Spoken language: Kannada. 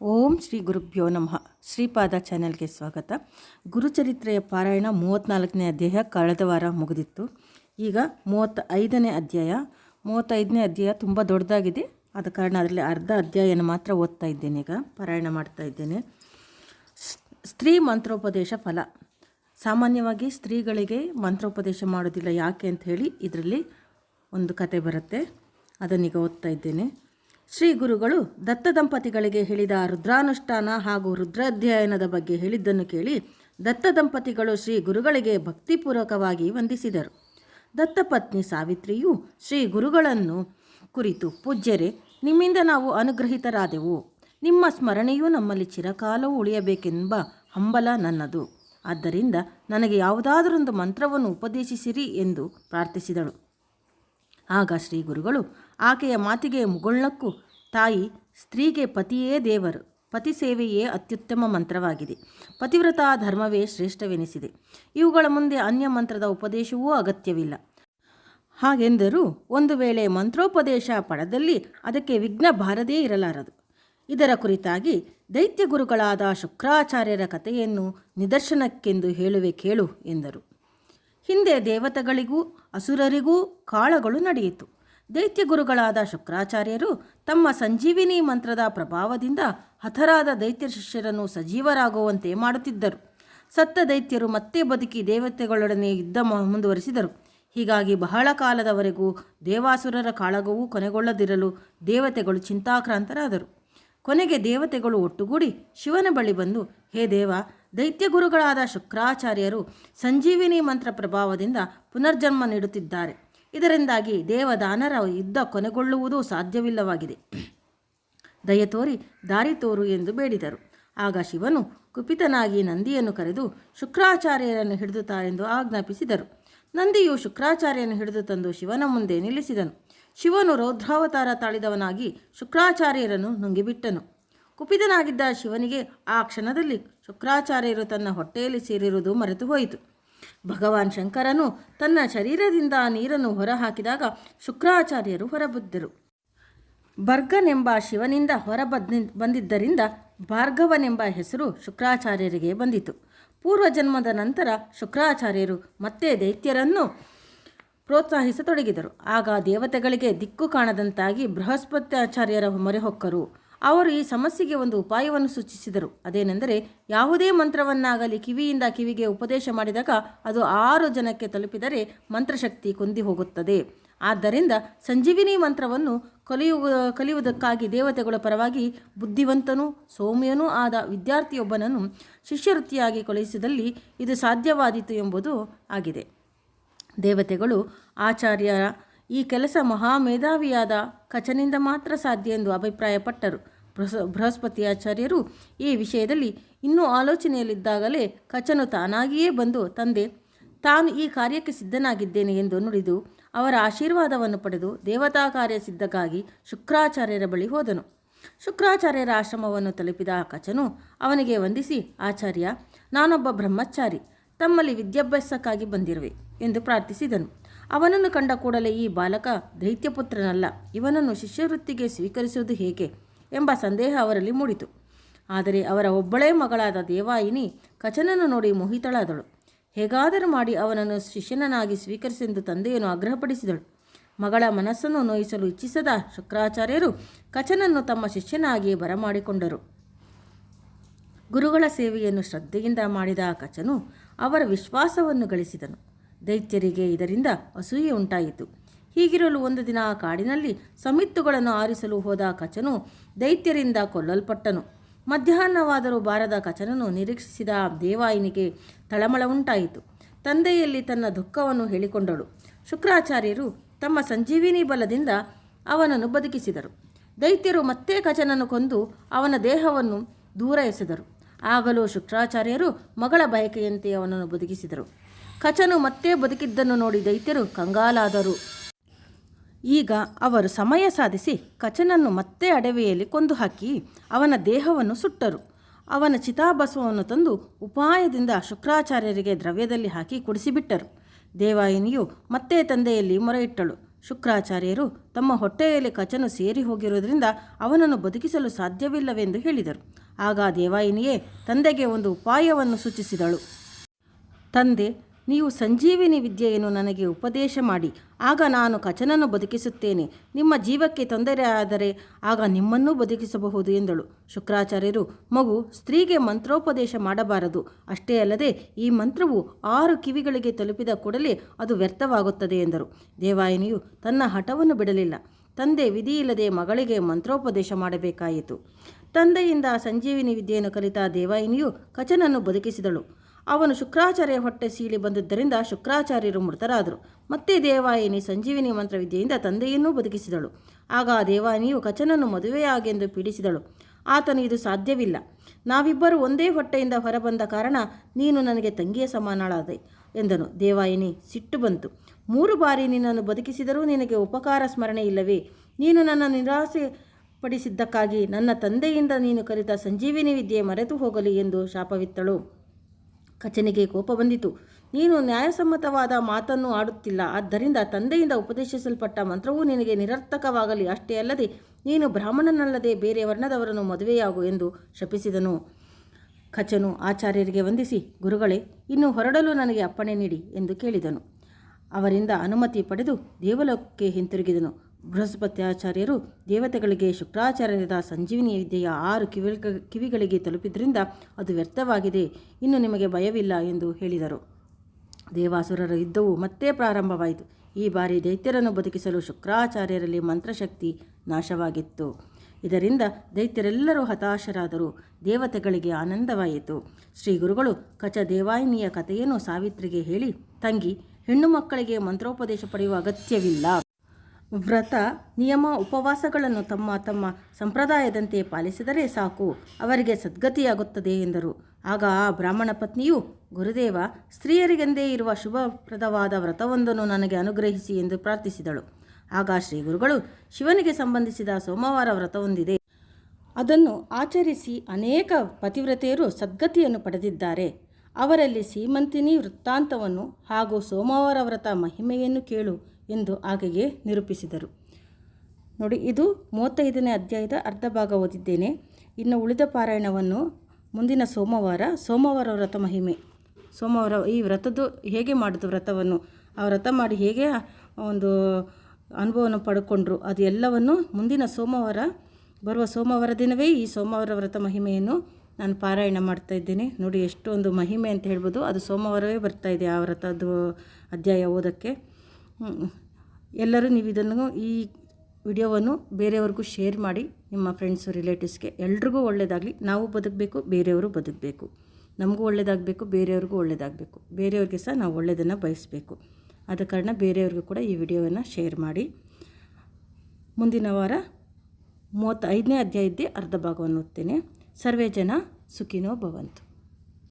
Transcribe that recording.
ಓಂ ಶ್ರೀ ಗುರುಭ್ಯೋ ನಮಃ. ಶ್ರೀಪಾದ ಚಾನೆಲ್ಗೆ ಸ್ವಾಗತ. ಗುರುಚರಿತ್ರೆಯ ಪಾರಾಯಣ ಮೂವತ್ತ್ನಾಲ್ಕನೇ ಅಧ್ಯಾಯ ಕಳೆದ ವಾರ ಮುಗಿದಿತ್ತು. ಈಗ ಮೂವತ್ತ ಐದನೇ ಅಧ್ಯಾಯ. ಮೂವತ್ತೈದನೇ ಅಧ್ಯಾಯ ತುಂಬ ದೊಡ್ಡದಾಗಿದೆ. ಆದ ಕಾರಣ ಅದರಲ್ಲಿ ಅರ್ಧ ಅಧ್ಯಾಯನ ಮಾತ್ರ ಓದ್ತಾ ಇದ್ದೇನೆ ಈಗ. ಪಾರಾಯಣ ಮಾಡ್ತಾ ಇದ್ದೇನೆ. ಸ್ತ್ರೀ ಮಂತ್ರೋಪದೇಶ ಫಲ. ಸಾಮಾನ್ಯವಾಗಿ ಸ್ತ್ರೀಗಳಿಗೆ ಮಂತ್ರೋಪದೇಶ ಮಾಡೋದಿಲ್ಲ ಯಾಕೆ ಅಂತ ಹೇಳಿ ಇದರಲ್ಲಿ ಒಂದು ಕತೆ ಬರುತ್ತೆ. ಅದನ್ನೀಗ ಓದ್ತಾ ಇದ್ದೇನೆ. ಶ್ರೀ ಗುರುಗಳು ದತ್ತ ದಂಪತಿಗಳಿಗೆ ಹೇಳಿದ ರುದ್ರಾನುಷ್ಠಾನ ಹಾಗೂ ರುದ್ರಾಧ್ಯಯನದ ಬಗ್ಗೆ ಹೇಳಿದ್ದನ್ನು ಕೇಳಿ ದತ್ತ ದಂಪತಿಗಳು ಶ್ರೀ ಗುರುಗಳಿಗೆ ಭಕ್ತಿಪೂರ್ವಕವಾಗಿ ವಂದಿಸಿದರು. ದತ್ತಪತ್ನಿ ಸಾವಿತ್ರಿಯು ಶ್ರೀ ಗುರುಗಳನ್ನು ಕುರಿತು, ಪೂಜ್ಯರೇ, ನಿಮ್ಮಿಂದ ನಾವು ಅನುಗ್ರಹಿತರಾದೆವು. ನಿಮ್ಮ ಸ್ಮರಣೆಯೂ ನಮ್ಮಲ್ಲಿ ಚಿರಕಾಲವೂ ಉಳಿಯಬೇಕೆಂಬ ಹಂಬಲ ನನ್ನದು. ಆದ್ದರಿಂದ ನನಗೆ ಯಾವುದಾದರೊಂದು ಮಂತ್ರವನ್ನು ಉಪದೇಶಿಸಿರಿ ಎಂದು ಪ್ರಾರ್ಥಿಸಿದಳು. ಆಗ ಶ್ರೀ ಗುರುಗಳು ಆಕೆಯ ಮಾತಿಗೆ ಮುಗುಳ್ನಕ್ಕು, ತಾಯಿ, ಸ್ತ್ರೀಗೆ ಪತಿಯೇ ದೇವರು, ಪತಿ ಸೇವೆಯೇ ಅತ್ಯುತ್ತಮ ಮಂತ್ರವಾಗಿದೆ. ಪತಿವ್ರತಾ ಧರ್ಮವೇ ಶ್ರೇಷ್ಠವೆನಿಸಿದೆ. ಇವುಗಳ ಮುಂದೆ ಅನ್ಯ ಮಂತ್ರದ ಉಪದೇಶವೂ ಅಗತ್ಯವಿಲ್ಲ. ಹಾಗೆಂದರೂ ಒಂದು ವೇಳೆ ಮಂತ್ರೋಪದೇಶ ಪಡದಲ್ಲಿ ಅದಕ್ಕೆ ವಿಘ್ನ ಬಾರದೇ ಇರಲಾರದು. ಇದರ ಕುರಿತಾಗಿ ದೈತ್ಯ ಗುರುಗಳಾದ ಶುಕ್ರಾಚಾರ್ಯರ ಕಥೆಯನ್ನು ನಿದರ್ಶನಕ್ಕೆಂದು ಹೇಳುವೆ ಕೇಳು ಎಂದರು. ಹಿಂದೆ ದೇವತೆಗಳಿಗೂ, ಅಸುರರಿಗೂ ಕಾಳಗಳು ನಡೆಯಿತು. ದೈತ್ಯ ಗುರುಗಳಾದ ಶುಕ್ರಾಚಾರ್ಯರು ತಮ್ಮ ಸಂಜೀವಿನಿ ಮಂತ್ರದ ಪ್ರಭಾವದಿಂದ ಹತರಾದ ದೈತ್ಯ ಶಿಷ್ಯರನ್ನು ಸಜೀವರಾಗುವಂತೆ ಮಾಡುತ್ತಿದ್ದರು. ಸತ್ತ ದೈತ್ಯರು ಮತ್ತೆ ಬದುಕಿ ದೇವತೆಗಳೊಡನೆ ಯುದ್ಧ ಮುಂದುವರಿಸಿದರು. ಹೀಗಾಗಿ ಬಹಳ ಕಾಲದವರೆಗೂ ದೇವಾಸುರರ ಕಾಳಗವೂ ಕೊನೆಗೊಳ್ಳದಿರಲು ದೇವತೆಗಳು ಚಿಂತಾಕ್ರಾಂತರಾದರು. ಕೊನೆಗೆ ದೇವತೆಗಳು ಒಟ್ಟುಗೂಡಿ ಶಿವನ ಬಳಿ ಬಂದು, ಹೇ ದೇವ ದೈತ್ಯ ಗುರುಗಳಾದ ಶುಕ್ರಾಚಾರ್ಯರು ಸಂಜೀವಿನಿ ಮಂತ್ರ ಪ್ರಭಾವದಿಂದ ಪುನರ್ಜನ್ಮ ನೀಡುತ್ತಿದ್ದಾರೆ. ಇದರಿಂದಾಗಿ ದೇವದಾನರ ಯುದ್ಧ ಕೊನೆಗೊಳ್ಳುವುದೂ ಸಾಧ್ಯವಿಲ್ಲವಾಗಿದೆ. ದಯ ತೋರಿ ದಾರಿ ತೋರು ಎಂದು ಬೇಡಿದರು. ಆಗ ಶಿವನು ಕುಪಿತನಾಗಿ ನಂದಿಯನ್ನು ಕರೆದು ಶುಕ್ರಾಚಾರ್ಯರನ್ನು ಹಿಡಿದು ತಾ ಎಂದು ಆಜ್ಞಾಪಿಸಿದರು. ನಂದಿಯು ಶುಕ್ರಾಚಾರ್ಯನು ಹಿಡಿದು ತಂದು ಶಿವನ ಮುಂದೆ ನಿಲ್ಲಿಸಿದನು. ಶಿವನು ರೌದ್ರಾವತಾರ ತಾಳಿದವನಾಗಿ ಶುಕ್ರಾಚಾರ್ಯರನ್ನು ನುಂಗಿಬಿಟ್ಟನು. ಕುಪಿತನಾಗಿದ್ದ ಶಿವನಿಗೆ ಆ ಕ್ಷಣದಲ್ಲಿ ಶುಕ್ರಾಚಾರ್ಯರು ತನ್ನ ಹೊಟ್ಟೆಯಲ್ಲಿ ಸೇರಿರುವುದು ಮರೆತು ಹೋಯಿತು. ಭಗವಾನ್ ಶಂಕರನು ತನ್ನ ಶರೀರದಿಂದ ನೀರನ್ನು ಹೊರಹಾಕಿದಾಗ ಶುಕ್ರಾಚಾರ್ಯರು ಹೊರಬಿದ್ದರು. ಬರ್ಗನೆಂಬ ಶಿವನಿಂದ ಹೊರ ಬಂದಿದ್ದರಿಂದ ಭಾರ್ಗವನೆಂಬ ಹೆಸರು ಶುಕ್ರಾಚಾರ್ಯರಿಗೆ ಬಂದಿತು. ಪೂರ್ವಜನ್ಮದ ನಂತರ ಶುಕ್ರಾಚಾರ್ಯರು ಮತ್ತೆ ದೈತ್ಯರನ್ನು ಪ್ರೋತ್ಸಾಹಿಸತೊಡಗಿದರು. ಆಗ ದೇವತೆಗಳಿಗೆ ದಿಕ್ಕು ಕಾಣದಂತಾಗಿ ಬೃಹಸ್ಪತ್ಯಾಚಾರ್ಯರ ಮೊರೆ ಹೊಕ್ಕರು. ಅವರು ಈ ಸಮಸ್ಯೆಗೆ ಒಂದು ಉಪಾಯವನ್ನು ಸೂಚಿಸಿದರು. ಅದೇನೆಂದರೆ, ಯಾವುದೇ ಮಂತ್ರವನ್ನಾಗಲಿ ಕಿವಿಯಿಂದ ಕಿವಿಗೆ ಉಪದೇಶ ಮಾಡಿದಾಗ ಅದು ಆರು ಜನಕ್ಕೆ ತಲುಪಿದರೆ ಮಂತ್ರಶಕ್ತಿ ಕುಂದಿ ಹೋಗುತ್ತದೆ. ಆದ್ದರಿಂದ ಸಂಜೀವಿನಿ ಮಂತ್ರವನ್ನು ಕಲಿಯುವ, ಕಲಿಯುವುದಕ್ಕಾಗಿ ದೇವತೆಗಳ ಪರವಾಗಿ ಬುದ್ಧಿವಂತನೂ ಸೌಮ್ಯನೂ ಆದ ವಿದ್ಯಾರ್ಥಿಯೊಬ್ಬನನ್ನು ಶಿಷ್ಯವೃತ್ತಿಯಾಗಿ ಕಳುಹಿಸಿದಲ್ಲಿ ಇದು ಸಾಧ್ಯವಾದೀತು ಎಂಬುದು ಆಗಿದೆ. ದೇವತೆಗಳು, ಆಚಾರ್ಯರ ಈ ಕೆಲಸ ಮಹಾಮೇಧಾವಿಯಾದ ಕಚನಿಂದ ಮಾತ್ರ ಸಾಧ್ಯ ಎಂದು ಅಭಿಪ್ರಾಯಪಟ್ಟರು. ಬೃಹಸ್, ಬೃಹಸ್ಪತಿ ಆಚಾರ್ಯರು ಈ ವಿಷಯದಲ್ಲಿ ಇನ್ನೂ ಆಲೋಚನೆಯಲ್ಲಿದ್ದಾಗಲೇ ಕಚನು ತಾನಾಗಿಯೇ ಬಂದು ತಂದೆ, ತಾನು ಈ ಕಾರ್ಯಕ್ಕೆ ಸಿದ್ಧನಾಗಿದ್ದೇನೆ ಎಂದು ನುಡಿದು ಅವರ ಆಶೀರ್ವಾದವನ್ನು ಪಡೆದು ದೇವತಾ ಕಾರ್ಯ ಸಿದ್ಧಕ್ಕಾಗಿ ಶುಕ್ರಾಚಾರ್ಯರ ಬಳಿ ಹೋದನು. ಶುಕ್ರಾಚಾರ್ಯರ ಆಶ್ರಮವನ್ನು ತಲುಪಿದ ಕಚನು ಅವನಿಗೆ ವಂದಿಸಿ, ಆಚಾರ್ಯ, ನಾನೊಬ್ಬ ಬ್ರಹ್ಮಚಾರಿ, ತಮ್ಮಲ್ಲಿ ವಿದ್ಯಾಭ್ಯಾಸಕ್ಕಾಗಿ ಬಂದಿರುವೆ ಎಂದು ಪ್ರಾರ್ಥಿಸಿದನು. ಅವನನ್ನು ಕಂಡ ಕೂಡಲೇ ಈ ಬಾಲಕ ದೈತ್ಯಪುತ್ರನಲ್ಲ, ಇವನನ್ನು ಶಿಷ್ಯವೃತ್ತಿಗೆ ಸ್ವೀಕರಿಸುವುದು ಹೇಗೆ ಎಂಬ ಸಂದೇಹ ಅವರಲ್ಲಿ ಮೂಡಿತು. ಆದರೆ ಅವರ ಒಬ್ಬಳೇ ಮಗಳಾದ ದೇವಾಯಿನಿ ಕಚನನ್ನು ನೋಡಿ ಮೋಹಿತಳಾದಳು. ಹೇಗಾದರೂ ಮಾಡಿ ಅವನನ್ನು ಶಿಷ್ಯನನ್ನಾಗಿ ಸ್ವೀಕರಿಸೆಂದು ತಂದೆಯನ್ನು ಆಗ್ರಹಪಡಿಸಿದಳು. ಮಗಳ ಮನಸ್ಸನ್ನು ನೋಯಿಸಲು ಇಚ್ಛಿಸದ ಶುಕ್ರಾಚಾರ್ಯರು ಕಚನನ್ನು ತಮ್ಮ ಶಿಷ್ಯನಾಗಿ ಬರಮಾಡಿಕೊಂಡರು. ಗುರುಗಳ ಸೇವೆಯನ್ನು ಶ್ರದ್ಧೆಯಿಂದ ಮಾಡಿದ ಕಚನು ಅವರ ವಿಶ್ವಾಸವನ್ನು ಗಳಿಸಿದನು. ದೈತ್ಯರಿಗೆ ಇದರಿಂದ ಅಸೂಯೆ ಉಂಟಾಯಿತು. ಹೀಗಿರಲು ಒಂದು ದಿನ ಆ ಕಾಡಿನಲ್ಲಿ ಸಮಿತ್ತುಗಳನ್ನು ಆರಿಸಲು ಹೋದ ಕಚನು ದೈತ್ಯರಿಂದ ಕೊಲ್ಲಲ್ಪಟ್ಟನು. ಮಧ್ಯಾಹ್ನವಾದರೂ ಬಾರದ ಕಚನನು ನಿರೀಕ್ಷಿಸಿದ ದೇವಾಯಿನಿಗೆ ತಳಮಳ ಉಂಟಾಯಿತು. ತಂದೆಯಲ್ಲಿ ತನ್ನ ದುಃಖವನ್ನು ಹೇಳಿಕೊಂಡಳು. ಶುಕ್ರಾಚಾರ್ಯರು ತಮ್ಮ ಸಂಜೀವಿನಿ ಬಲದಿಂದ ಅವನನ್ನು ಬದುಕಿಸಿದರು. ದೈತ್ಯರು ಮತ್ತೆ ಕಚನನ್ನು ಕೊಂದು ಅವನ ದೇಹವನ್ನು ದೂರ ಎಸೆದರು. ಆಗಲೂ ಶುಕ್ರಾಚಾರ್ಯರು ಮಗಳ ಬಯಕೆಯಂತೆ ಅವನನ್ನು ಬದುಕಿಸಿದರು. ಕಚನು ಮತ್ತೆ ಬದುಕಿದ್ದನ್ನು ನೋಡಿ ದೈತ್ಯರು ಕಂಗಾಲಾದರು. ಈಗ ಅವರು ಸಮಯ ಸಾಧಿಸಿ ಖಚನನ್ನು ಮತ್ತೆ ಅಡವೆಯಲ್ಲಿ ಕೊಂದು ಹಾಕಿ ಅವನ ದೇಹವನ್ನು ಸುಟ್ಟರು. ಅವನ ಚಿತಾಭಸ್ಮವನ್ನು ತಂದು ಉಪಾಯದಿಂದ ಶುಕ್ರಾಚಾರ್ಯರಿಗೆ ದ್ರವ್ಯದಲ್ಲಿ ಹಾಕಿ ಕುಡಿಸಿಬಿಟ್ಟರು. ದೇವಾಯಿನಿಯು ಮತ್ತೆ ತಂದೆಯಲ್ಲಿ ಮೊರೆಯಿಟ್ಟಳು. ಶುಕ್ರಾಚಾರ್ಯರು ತಮ್ಮ ಹೊಟ್ಟೆಯಲ್ಲಿ ಕಚನು ಸೇರಿ ಹೋಗಿರುವುದರಿಂದ ಅವನನ್ನು ಬದುಕಿಸಲು ಸಾಧ್ಯವಿಲ್ಲವೆಂದು ಹೇಳಿದರು. ಆಗ ದೇವಾಯಿನಿಯೇ ತಂದೆಗೆ ಒಂದು ಉಪಾಯವನ್ನು ಸೂಚಿಸಿದಳು. ತಂದೆ ನೀವು ಸಂಜೀವಿನಿ ವಿದ್ಯೆಯನ್ನು ನನಗೆ ಉಪದೇಶ ಮಾಡಿ. ಆಗ ನಾನು ಕಚನನ್ನು ಬದುಕಿಸುತ್ತೇನೆ. ನಿಮ್ಮ ಜೀವಕ್ಕೆ ತೊಂದರೆ ಆದರೆ ಆಗ ನಿಮ್ಮನ್ನೂ ಬದುಕಿಸಬಹುದು ಎಂದಳು. ಶುಕ್ರಾಚಾರ್ಯರು, ಮಗು, ಸ್ತ್ರೀಗೆ ಮಂತ್ರೋಪದೇಶ ಮಾಡಬಾರದು. ಅಷ್ಟೇ ಅಲ್ಲದೆ ಈ ಮಂತ್ರವು ಆರು ಕಿವಿಗಳಿಗೆ ತಲುಪಿದ ಕೂಡಲೇ ಅದು ವ್ಯರ್ಥವಾಗುತ್ತದೆ ಎಂದರು. ದೇವಾಯಿನಿಯು ತನ್ನ ಹಠವನ್ನು ಬಿಡಲಿಲ್ಲ. ತಂದೆ ವಿಧಿಯಿಲ್ಲದೆ ಮಗಳಿಗೆ ಮಂತ್ರೋಪದೇಶ ಮಾಡಬೇಕಾಯಿತು. ತಂದೆಯಿಂದ ಸಂಜೀವಿನಿ ವಿದ್ಯೆಯನ್ನು ಕಲಿತ ದೇವಾಯಿನಿಯು ಕಚನನ್ನು ಬದುಕಿಸಿದಳು. ಅವನು ಶುಕ್ರಾಚಾರ್ಯ ಹೊಟ್ಟೆ ಸೀಳಿ ಬಂದಿದ್ದರಿಂದ ಶುಕ್ರಾಚಾರ್ಯರು ಮೃತರಾದರು. ಮತ್ತೆ ದೇವಾಯಿನಿ ಸಂಜೀವಿನಿ ಮಂತ್ರವಿದ್ಯೆಯಿಂದ ತಂದೆಯನ್ನೂ ಬದುಕಿಸಿದಳು. ಆಗ ಆ ದೇವಾಯಿನಿಯು ಕಚನನ್ನು ಮದುವೆಯಾಗೆಂದು ಪೀಡಿಸಿದಳು. ಆತನು ಇದು ಸಾಧ್ಯವಿಲ್ಲ. ನಾವಿಬ್ಬರು ಒಂದೇ ಹೊಟ್ಟೆಯಿಂದ ಹೊರಬಂದ ಕಾರಣ ನೀನು ನನಗೆ ತಂಗಿಯ ಸಮಾನಳಾದೆ ಎಂದನು. ದೇವಾಯಿನಿ ಸಿಟ್ಟು ಬಂತು. ಮೂರು ಬಾರಿ ನಿನ್ನನ್ನು ಬದುಕಿಸಿದರೂ ನಿನಗೆ ಉಪಕಾರ ಸ್ಮರಣೆ ಇಲ್ಲವೇ? ನೀನು ನನ್ನ ನಿರಾಸೆ ಪಡಿಸಿದ್ದಕ್ಕಾಗಿ ನನ್ನ ತಂದೆಯಿಂದ ನೀನು ಕಲಿತ ಸಂಜೀವಿನಿ ವಿದ್ಯೆ ಮರೆತು ಹೋಗಲಿ ಎಂದು ಶಾಪವಿತ್ತಳು. ಕಚನಿಗೆ ಕೋಪ ಬಂದಿತು. ನೀನು ನ್ಯಾಯಸಮ್ಮತವಾದ ಮಾತನ್ನು ಆಡುತ್ತಿಲ್ಲ. ಆದ್ದರಿಂದ ತಂದೆಯಿಂದ ಉಪದೇಶಿಸಲ್ಪಟ್ಟ ಮಂತ್ರವೂ ನಿನಗೆ ನಿರರ್ಥಕವಾಗಲಿ. ಅಷ್ಟೇ ಅಲ್ಲದೆ, ನೀನು ಬ್ರಾಹ್ಮಣನಲ್ಲದೆ ಬೇರೆ ವರ್ಣದವರನ್ನು ಮದುವೆಯಾಗು ಎಂದು ಶಪಿಸಿದನು. ಖಚನು ಆಚಾರ್ಯರಿಗೆ ವಂದಿಸಿ, ಗುರುಗಳೇ, ಇನ್ನು ಹೊರಡಲು ನನಗೆ ಅಪ್ಪಣೆ ನೀಡಿ ಎಂದು ಕೇಳಿದನು. ಅವರಿಂದ ಅನುಮತಿ ಪಡೆದು ದೇವಲೋಕಕ್ಕೆ ಹಿಂತಿರುಗಿದನು. ಬೃಹಸ್ಪತ್ಯಾಚಾರ್ಯರು ದೇವತೆಗಳಿಗೆ ಶುಕ್ರಾಚಾರ್ಯದ ಸಂಜೀವಿನಿ ವಿದ್ಯೆಯ ಆರು ಕಿವಿ ಕಿವಿಗಳಿಗೆ ತಲುಪಿದ್ರಿಂದ ಅದು ವ್ಯರ್ಥವಾಗಿದೆ. ಇನ್ನು ನಿಮಗೆ ಭಯವಿಲ್ಲ ಎಂದು ಹೇಳಿದರು. ದೇವಾಸುರರ ಯುದ್ಧವು ಮತ್ತೆ ಪ್ರಾರಂಭವಾಯಿತು. ಈ ಬಾರಿ ದೈತ್ಯರನ್ನು ಬದುಕಿಸಲು ಶುಕ್ರಾಚಾರ್ಯರಲ್ಲಿ ಮಂತ್ರಶಕ್ತಿ ನಾಶವಾಗಿತ್ತು. ಇದರಿಂದ ದೈತ್ಯರೆಲ್ಲರೂ ಹತಾಶರಾದರು. ದೇವತೆಗಳಿಗೆ ಆನಂದವಾಯಿತು. ಶ್ರೀ ಗುರುಗಳು ಕಚ ದೇವಾಯಿನಿಯ ಕಥೆಯನ್ನು ಸಾವಿತ್ರಿಗೆ ಹೇಳಿ, ತಂಗಿ, ಹೆಣ್ಣು ಮಕ್ಕಳಿಗೆ ಮಂತ್ರೋಪದೇಶ ಪಡೆಯುವ ಅಗತ್ಯವಿಲ್ಲ. ವ್ರತ, ನಿಯಮ, ಉಪವಾಸಗಳನ್ನು ತಮ್ಮ ತಮ್ಮ ಸಂಪ್ರದಾಯದಂತೆ ಪಾಲಿಸಿದರೆ ಸಾಕು. ಅವರಿಗೆ ಸದ್ಗತಿಯಾಗುತ್ತದೆ ಎಂದರು. ಆಗ ಆ ಬ್ರಾಹ್ಮಣ ಪತ್ನಿಯು, ಗುರುದೇವ, ಸ್ತ್ರೀಯರಿಗೆಂದೇ ಇರುವ ಶುಭಪ್ರದವಾದ ವ್ರತವೊಂದನ್ನು ನನಗೆ ಅನುಗ್ರಹಿಸಿ ಎಂದು ಪ್ರಾರ್ಥಿಸಿದಳು. ಆಗ ಶ್ರೀ ಗುರುಗಳು, ಶಿವನಿಗೆ ಸಂಬಂಧಿಸಿದ ಸೋಮವಾರ ವ್ರತವೊಂದಿದೆ. ಅದನ್ನು ಆಚರಿಸಿ ಅನೇಕ ಪತಿವ್ರತೆಯರು ಸದ್ಗತಿಯನ್ನು ಪಡೆದಿದ್ದಾರೆ. ಅವರಲ್ಲಿ ಸೀಮಂತಿನಿ ವೃತ್ತಾಂತವನ್ನು ಹಾಗೂ ಸೋಮವಾರ ವ್ರತ ಮಹಿಮೆಯನ್ನು ಕೇಳು. ಎಂದು ಆಕೆಗೆ ನಿರೂಪಿಸಿದರು. ನೋಡಿ, ಇದು ಮೂವತ್ತೈದನೇ ಅಧ್ಯಾಯದ ಅರ್ಧ ಭಾಗ ಓದಿದ್ದೇನೆ. ಇನ್ನು ಉಳಿದ ಪಾರಾಯಣವನ್ನು ಮುಂದಿನ ಸೋಮವಾರ ಸೋಮವಾರ ವ್ರತ ಮಹಿಮೆ. ಸೋಮವಾರ ಈ ವ್ರತದ್ದು ಹೇಗೆ ಮಾಡೋದು ವ್ರತವನ್ನು? ಆ ವ್ರತ ಮಾಡಿ ಹೇಗೆ ಒಂದು ಅನುಭವವನ್ನು ಪಡ್ಕೊಂಡ್ರು? ಅದು ಎಲ್ಲವನ್ನು ಮುಂದಿನ ಸೋಮವಾರ, ಬರುವ ಸೋಮವಾರ ದಿನವೇ ಈ ಸೋಮವಾರ ವ್ರತ ಮಹಿಮೆಯನ್ನು ನಾನು ಪಾರಾಯಣ ಮಾಡ್ತಾ ಇದ್ದೇನೆ. ನೋಡಿ, ಎಷ್ಟೊಂದು ಮಹಿಮೆ ಅಂತ ಹೇಳ್ಬೋದು. ಅದು ಸೋಮವಾರವೇ ಬರ್ತಾ ಇದೆ ಆ ವ್ರತದ್ದು ಅಧ್ಯಾಯ ಓದೋಕ್ಕೆ. ಎಲ್ಲರೂ ನೀವು ಇದನ್ನು ಈ ವಿಡಿಯೋವನ್ನು ಬೇರೆಯವ್ರಿಗೂ ಶೇರ್ ಮಾಡಿ, ನಿಮ್ಮ ಫ್ರೆಂಡ್ಸು ರಿಲೇಟಿವ್ಸ್ಗೆ ಎಲ್ರಿಗೂ ಒಳ್ಳೆಯದಾಗಲಿ ನಾವು ಬದುಕಬೇಕು, ಬೇರೆಯವರು ಬದುಕಬೇಕು. ನಮಗೂ ಒಳ್ಳೆಯದಾಗಬೇಕು ಬೇರೆಯವ್ರಿಗೂ ಒಳ್ಳೆಯದಾಗಬೇಕು ಬೇರೆಯವ್ರಿಗೆ ಸಹ ನಾವು ಒಳ್ಳೆಯದನ್ನು ಬಯಸಬೇಕು. ಆದ ಕಾರಣ ಬೇರೆಯವ್ರಿಗೂ ಕೂಡ ಈ ವಿಡಿಯೋವನ್ನು ಶೇರ್ ಮಾಡಿ. ಮುಂದಿನ ವಾರ ಮೂವತ್ತೈದನೇ ಅಧ್ಯಾಯದ್ದೇ ಅರ್ಧ ಭಾಗವನ್ನು ಓದ್ತೇನೆ. ಸರ್ವೇ ಜನ ಸುಖಿನೋ ಭವಂತು.